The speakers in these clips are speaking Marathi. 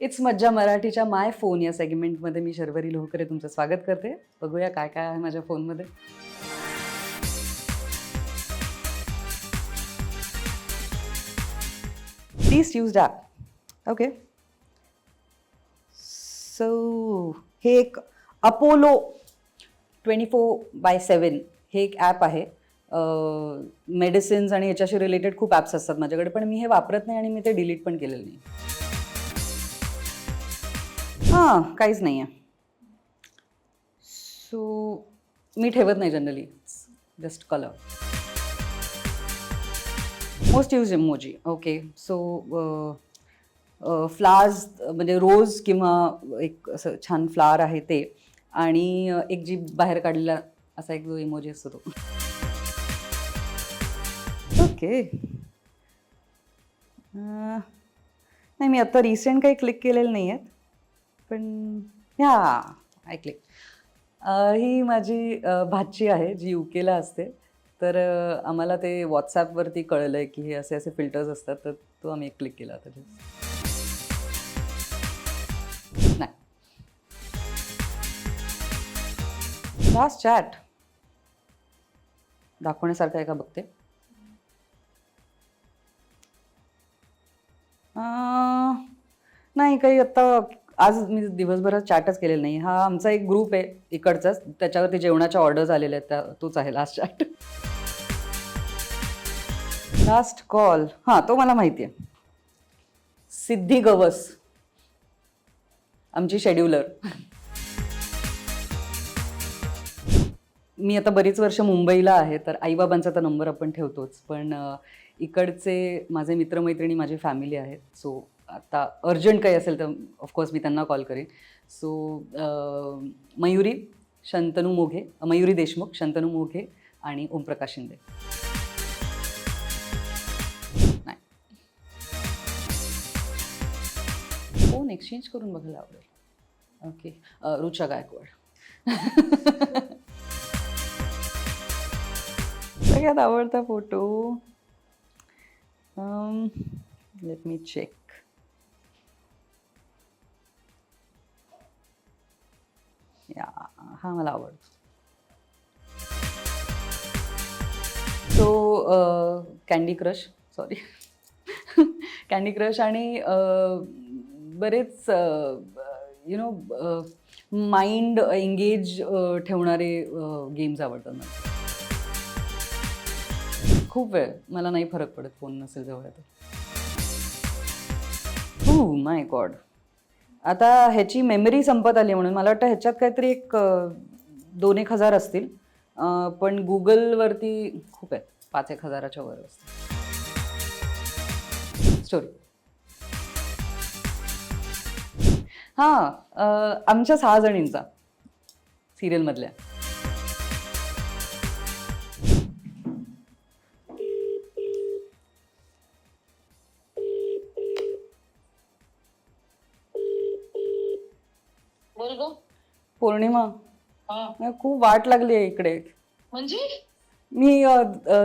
इट्स मज्जा मराठीच्या माय फोन या सेगमेंटमध्ये मी शर्वरी लोहकरे तुमचं स्वागत करते. बघूया काय काय आहे माझ्या फोनमध्ये. प्लीज यूज डॅप ओके सो हे एक Apollo twenty four by seven हे एक ॲप आहे. मेडिसिन्स आणि याच्याशी रिलेटेड खूप ॲप्स असतात माझ्याकडे पण मी हे वापरत नाही आणि मी ते डिलीट पण केलेलं नाही. हां काहीच नाही आहे सो मी ठेवत नाही generally just colour most use emoji okay so flowers म्हणजे रोज किंवा एक असं छान फ्लावर आहे ते. आणि uh, एक जी बाहेर काढलेला असा एक जो इमोजी असतो तो. ओके uh, नाही मी आत्ता रिसेंट काही क्लिक केलेलं नाही आहेत पण ह्या ऐकले. ही माझी भाची आहे जी यू केला असते. तर आम्हाला ते व्हॉट्सॲपवरती कळलं आहे की हे असे असे फिल्टर्स असतात तर तो आम्ही क्लिक केला होता नाही. लास्ट चॅट दाखवण्यासारखं आहे का बघते? नाही काही आत्ता आज मी दिवसभरात चॅटच केलेलं नाही. हा आमचा एक ग्रुप आहे इकडचाच. त्याच्यावरती जेवणाच्या ऑर्डर्स आलेल्या आहेत. त्या तोच आहे लास्ट चॅट लास्ट कॉल हां तो मला माहिती आहे. सिद्धी गवस. आमची शेड्युलर मी आता बरीच वर्ष मुंबईला आहे तर आईबाबांचा तर नंबर आपण ठेवतोच. पण इकडचे माझे मित्रमैत्रिणी माझी फॅमिली आहेत. सो आता अर्जंट काही असेल तर ऑफकोर्स मी त्यांना कॉल करेन. सो मयुरी शंतनू मोघे मयुरी देशमुख शंतनू मोघे आणि ओमप्रकाश शिंदे. नाही. फोन एक्सचेंज करून बघायला आवडेल. ओके रुचा गायकवाड. सगळ्यात आवडता फोटो लेट मी चेक हा मला आवडतो. So candy crush sorry candy crush आणि बरेच यु नो माइंड एंगेज ठेवणारे गेम्स आवडतात मला. खूप वेळ. मला नाही फरक पडत फोन नसेल जवळ तर हो माय गॉड आता ह्याची मेमरी संपत आली म्हणून मला वाटतं ह्याच्यात काहीतरी एक दोन एक हजार असतील. पण गुगलवरती खूप आहेत. पाच एक हजाराच्या वर असतील. स्टोरी हां आमच्या सहा जणींचा सिरियलमधल्या ग. पौर्णिमा. हा. मला खूप वाट लागली आहे इकडे. म्हणजे? मी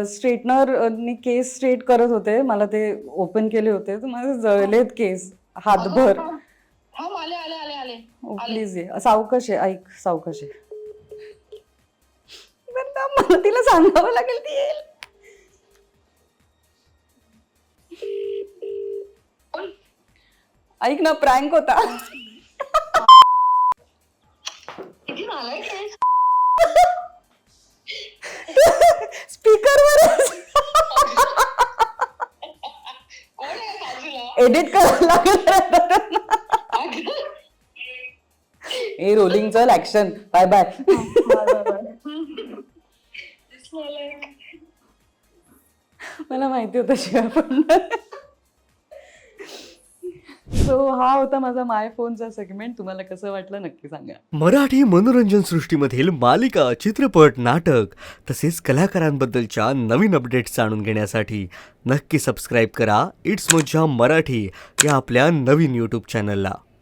स्ट्रेटनरनी केस स्ट्रेट करत होते. मला ते ओपन केले होते. तर माझे जळलेत केस हातभर. अगं, थांब. आले आले आले आले. ओ प्लीज ये. सावकाश आहे ऐक सावकाश आहे बरं ना, मला तिला सांगावं लागेल ती येईल. ऐक ना प्रँक होता. किती कोण आहे बाजूला? एडिट करायला लागेल अगं, ए रोलिंग चल ऍक्शन बाय बाय नालायक. मला माहिती होतं शिवाय पण सो हा होता माझा माय फोनचा सेगमेंट. तुम्हाला कसं वाटलं नक्की सांगा. मराठी मनोरंजन सृष्टीमधील मालिका चित्रपट नाटक तसेच कलाकारांबद्दलच्या नवीन अपडेट्स जाणून घेण्यासाठी नक्की सबस्क्राईब करा. इट्स मज्जा मराठी या आपल्या नवीन यूट्यूब चॅनलला